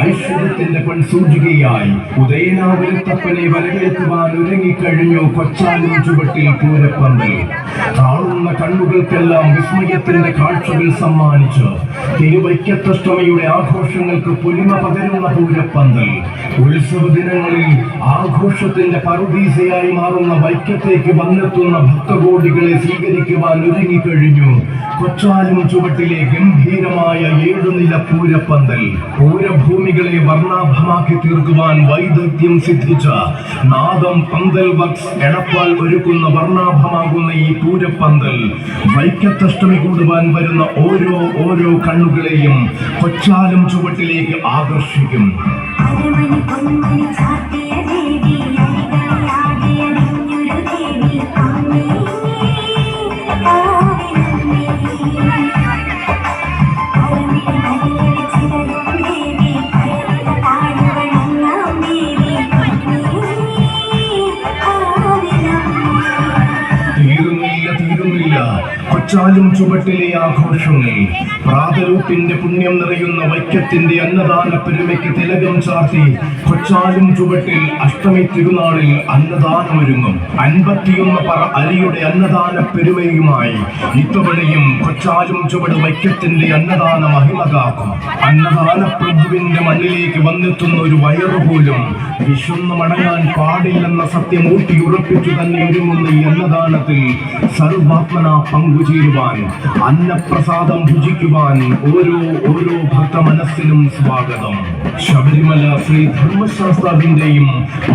ഐശ്വര്യത്തിന്റെ പെൺസൂചികയായി ഉദയനാപുരത്തപ്പനെ വരവേൽക്കുവാൻ ഒരുങ്ങിക്കഴിഞ്ഞു കൊച്ചാലും ചുവട്ടിൽ പൂരപ്പന്തൽ കാണുന്ന കണ്ണുകൾക്കെല്ലാം വിസ്മയത്തിന്റെ കാഴ്ചകൾ സമ്മാനിച്ച് തിരുവൈക്കത്തഷ്ടമയുടെ ആഘോഷങ്ങൾക്ക് പൊലിമ പകരുന്ന പൂരപ്പന്തൽ. ഉത്സവ ദിനങ്ങളിൽ ആഘോഷത്തിന്റെ പറുദീസയായി മാറുന്ന വൈക്കത്തേക്ക് വന്നെത്തുന്ന ഭക്തകോടികളെ സ്വീകരിക്കുവാൻ ഒരുങ്ങിക്കഴിഞ്ഞു. കൊച്ചാലും ചുവട്ടിലെ ഗംഭീരമായ ഏഴുനില പൂരപ്പന്തൽ പൂരഭൂമികളെ വർണാഭമാക്കി തീർക്കുവാൻ വൈദഗ്ധ്യം സിദ്ധിച്ച നാദം പന്തൽ വക്സ് എടപ്പാൽ ഒരുക്കുന്ന വർണാഭമാകുന്ന ഈ പൂരപ്പന്തൽ. വൈക്കത്തഷ്ടമി കൂടുവാൻ വരുന്ന ഓരോ ഓരോ കണ്ണുകളെയും കൊച്ചാലും ചുവട്ടിലേക്ക് ആകർഷിക്കും. അരമണി പൊന്മണി ചാർത്തിയ കൊച്ചാലും ചുവട്ടിലെ ആഘോഷങ്ങൾ പ്രാതരൂപ്പിന്റെ പുണ്യം നിറയുന്ന വൈക്കത്തിന്റെ അന്നദാന പെരുമയ്ക്ക് തിലകം ചാർത്തി കൊച്ചാലും ചുവട്ടിൽ അഷ്ടമി തിരുനാളിൽ അന്നദാനമൊരുങ്ങും അൻപത്തിയൊന്ന് പറ അലിയുടെ അന്നദാന പെരുമയുമായി ഇത്തവണയും കൊച്ചാലും ചുവട് വൈക്കത്തിന്റെ അന്നദാന മഹിമ കാക്കും അന്നദാന പ്രഭുവിന്റെ മണ്ണിലേക്ക് വന്നെത്തുന്ന ഒരു വയറു പോലും വിശന്ന് മടങ്ങാൻ പാടില്ലെന്ന സത്യം ഊട്ടി ഉറപ്പിച്ചു തന്നെ ഒരുങ്ങുന്ന ഈ അന്നദാനത്തിൽ സർവാത്മന പങ്കുചേരുവാൻ അന്നപ്രസാദം ഭുജിക്കുവാൻ ഓരോ ഓരോ ഭക്ത മനസ്സിനും സ്വാഗതം. ശബരിമല ശ്രീ ധർമ്മശാസ്താവിന്റെയും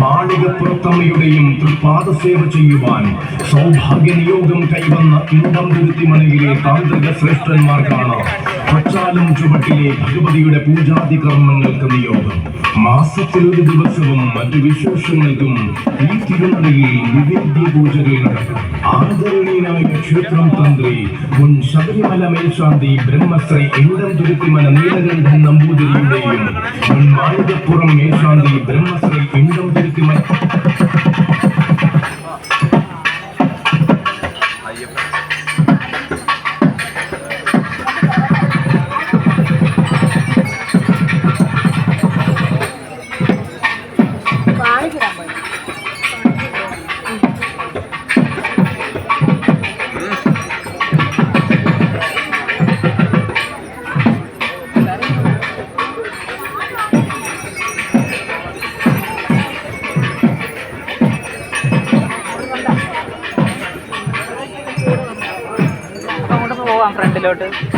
മാളികപ്പുറത്തമ്മയുടെയും തൃപാദ സേവ ചെയ്യുവാൻ സൗഭാഗ്യനിയോഗം കൈവന്ന ഇമ്പം തിരുത്തിമലയിലെ താന്ത്രിക ശ്രേഷ്ഠന്മാർക്കാണ് കൊച്ചാലും ചുവട്ടിലെ ഭഗവതിയുടെ പൂജാതി കർമ്മങ്ങൾക്ക് നിയോഗം. മാസത്തിൽ ഒരു ദിവസവും മറ്റു വിശേഷങ്ങൾക്കും ഈ തിരുനടയിൽ നിവേദ്യ പൂജകൾ നടക്കും ആദരണീയനായ ക്ഷേത്രം തന്ത്രി മുൻ ശബരിമല മേൽശാന്തി ബ്രഹ്മശ്രീ ഇണ്ടം തുരുത്തിമല നീലകണ്ഠൻ നമ്പൂതിരിയുടെയും മുൻ മാളികപ്പുറം മേൽശാന്തി ബ്രഹ്മശ്രീ ഫ്രണ്ടിലോട്ട്.